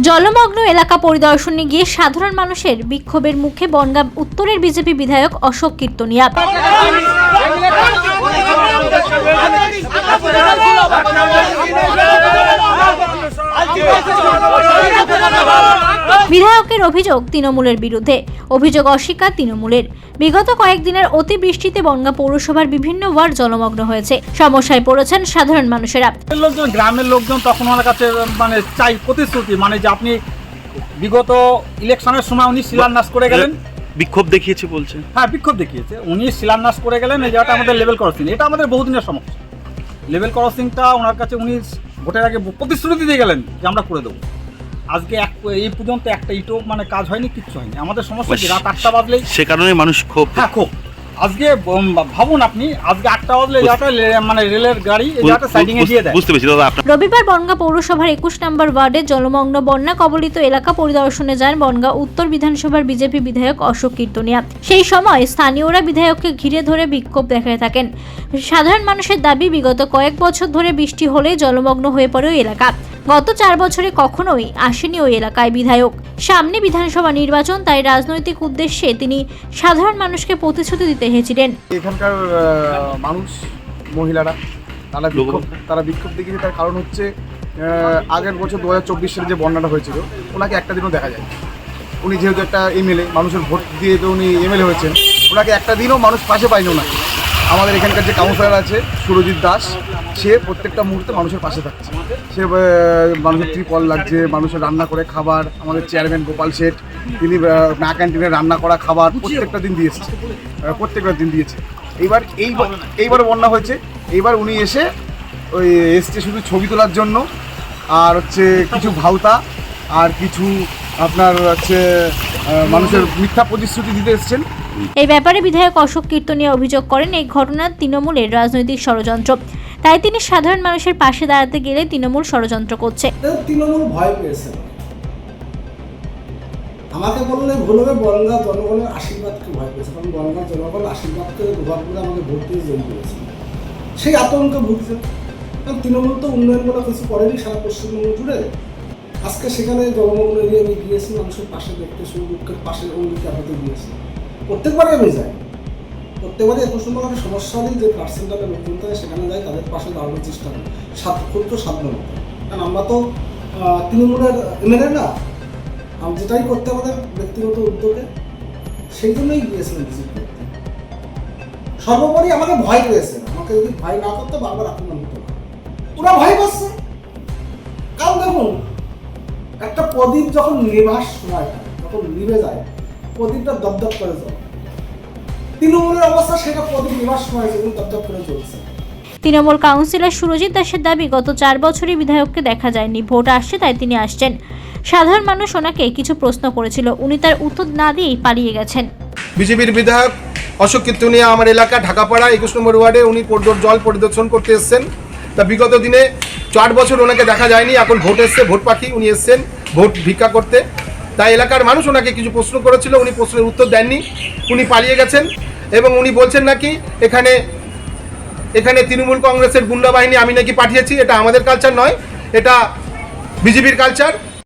জলমগ্ন এলাকা পরিদর্শনে গিয়ে সাধারণ মানুষের বিক্ষোভের মুখে বনগাঁ উত্তরের বিজেপি বিধায়ক অশোক কীর্তনিয়া। বিধায়কের অভিযোগ তৃণমূলের বিরুদ্ধে। অভিযোগ অস্বীকার তৃণমূলের। বিগত কয়েকদিনের অতিবৃষ্টিতে বনগাঁ পৌরসভার বিভিন্ন ওয়ার্ড জলমগ্ন হয়েছে। সমস্যায় পড়েছেন সাধারণ মানুষেরা। লোকজন গ্রামের লোকজন তখন ওনার কাছে মানে চাই প্রতিশ্রুতি মানে যে আপনি বিগত ইলেকশনের সময় উনি শিলান্যাস করে গেলেন। বিক্ষোভ দেখিয়েছে বলছে। হ্যাঁ বিক্ষোভ দেখিয়েছে। উনি শিলান্যাস করে গেলেন এই জায়গাটা আমাদের লেভেল ক্রসিং এটা আমাদের বহুদিনের সমস্যা। লেভেল ক্রসিংটা ওনার কাছে উনি ভোটের আগে প্রতিশ্রুতি দিয়ে গেলেন যে আমরা করে দেবো। আজকে এক এই পর্যন্ত একটা ইটো মানে কাজ হয়নি কিচ্ছু হয়নি। আমাদের সমস্যা কি? রাত আটটা বাজলেই সে কারণে মানুষ ক্ষোভ হ্যাঁ খুব আজকে ভাবুন আপনি আজকে আটটা বাজলে লে- মানে রেলের গাড়ি জায়গাটা সাইডিং এ দিয়ে দেয়। বুঝতে পেরেছি দাদা রবিবার বনগাঁ পৌরসভার একুশ নম্বর ওয়ার্ডে জলমগ্ন বন্যা কবলিত এলাকা পরিদর্শনে যান বনগাঁ উত্তর বিধানসভার বিজেপি বিধায়ক অশোক কীর্তনিয়া। সেই সময় স্থানীয়রা বিধায়ককে ঘিরে ধরে বিক্ষোভ দেখাতে থাকেন। সাধারণ মানুষের দাবি বিগত কয়েক বছর ধরে বৃষ্টি হলে জলমগ্ন হয়ে পড়ে এলাকা। গত চার বছরে কখনোই আসেনি ওই এলাকায় বিধায়ক। সামনে বিধানসভা নির্বাচন তাই রাজনৈতিক উদ্দেশ্যে তিনি সাধারণ মানুষকে প্রতিশ্রুতি দিতে এসেছিলেন। এখানকার মানুষ মহিলারা তারা বিক্ষোভ তারা বিক্ষোভ দেখিয়েছে। তার কারণ হচ্ছে আগের বছর দু হাজার চব্বিশ সালে যে বন্যাটা হয়েছিল ওনাকে একটা দিনও দেখা যায় উনি যেহেতু একটা এমএলএ মানুষের ভোট দিয়ে তো উনি এমএলএ হয়েছেন ওনাকে একটা দিনও মানুষ পাশে পায়নি না আমাদের এখানকার যে কাউন্সিলর আছে, সুরজিৎ দাস, সে প্রত্যেকটা মুহূর্তে মানুষের পাশে থাকছে। সে মানুষের ত্রিপল লাগছে, মানুষের রান্না করে খাবার, আমাদের চেয়ারম্যান গোপাল শেঠ, তিনি মা ক্যান্টিনে রান্না করা খাবার প্রত্যেকটা দিন দিয়ে প্রত্যেকটা দিন দিয়েছে। এইবার এই এইবার বন্যা হয়েছে। এইবার উনি এসে ওই, এসছে শুধু ছবি তোলার জন্য, আর হচ্ছে কিছু ভাওতা, আর কিছু আপনার হচ্ছে মানুষের মিথ্যা প্রতিশ্রুতি দিতে এসছেন। এই ব্যাপারে বিধায়ক অশোক কীর্তনিয়া অভিযোগ করেন, এই ঘটনা তৃণমূলের রাজনৈতিক ষড়যন্ত্র। তাই তিনি সাধারণ মানুষের পাশে দাঁড়াতে গেলে তৃণমূল ষড়যন্ত্র করছে। তৃণমূল ভয় পেয়েছে। আমাকে বললে ভুল হবে, বনগা জনগণের আশীর্বাদকে ভয় পেয়েছে? কারণ বনগা জনগণ আশীর্বাদকে ব্যবহার করে আমাকে ভোট দিয়ে জয়ী করেছে। সেই আতঙ্কে ভুগছে। কারণ তৃণমূল তো উন্নয়ন বলে কিছু করেনি, সারা পশ্চিমবঙ্গ জুড়ে। আজকে সেখানে জনমগ্ন এরিয়া আমি গিয়েছি মানুষের পাশে দেখতে সুখ দুঃখের পাশে অঙ্গীকার হতে গিয়েছি প্রত্যেকবারই আমি যাই প্রত্যেকবারই এত নম্বর একটা সমস্যা নেই যে পার্সেন্টালে লোকজন থাকে, সেখানে যাই তাদের পাশে দাঁড়ানোর চেষ্টা করি। সাত, ক্ষুদ্র সাধারণত কারণ আমরা তো তৃণমূলের এমএলএ না আমি যেটাই করতে আমাদের ব্যক্তিগত উদ্যোগে, সেই জন্যই গিয়েছিলাম ভিজিট করতে সর্বোপরি আমাকে ভয় পেয়েছে আমাকে যদি ভয় না করতে, বারবার আক্রমণ হতো ওরা ভয় পাচ্ছে। কারণ দেখুন, একটা প্রদীপ যখন নিবাস সময় যখন নিভে যায় প্রদীপটা দপদপ করে যায় তৃণমূলের অবস্থা সেটা প্রদীপ নিবাস সময় যেগুলো দপদপ করে চলছে তৃণমূল কাউন্সিলর সুরজিৎ দাসের দাবি গত চার বছরই বিধায়ককে দেখা যায়নি ভোট আসছে তাই তিনি আসছেন। সাধারণ মানুষ ওনাকে কিছু প্রশ্ন করেছিল উনি তার উত্তর না দিয়েই পালিয়ে গেছেন। বিজেপির বিধায়ক অশোক কীর্তনিয়া আমার এলাকা ঢাকাপাড়া একুশ নম্বর ওয়ার্ডে উনি পরিদর- জল পরিদর্শন করতে এসেছেন। তা বিগত দিনে চার বছর ওনাকে দেখা যায়নি এখন ভোট এসছে ভোট পাখি উনি এসছেন ভোট ভিক্ষা করতে। তাই এলাকার মানুষ ওনাকে কিছু প্রশ্ন করেছিল, উনি প্রশ্নের উত্তর দেননি, উনি পালিয়ে গেছেন এবং উনি বলছেন নাকি এখানে এখানে তৃণমূল কংগ্রেসের গুন্ডা বাহিনী আমি নাকি পাঠিয়েছি, এটা আমাদের কালচার নয়, এটা বিজেপির কালচার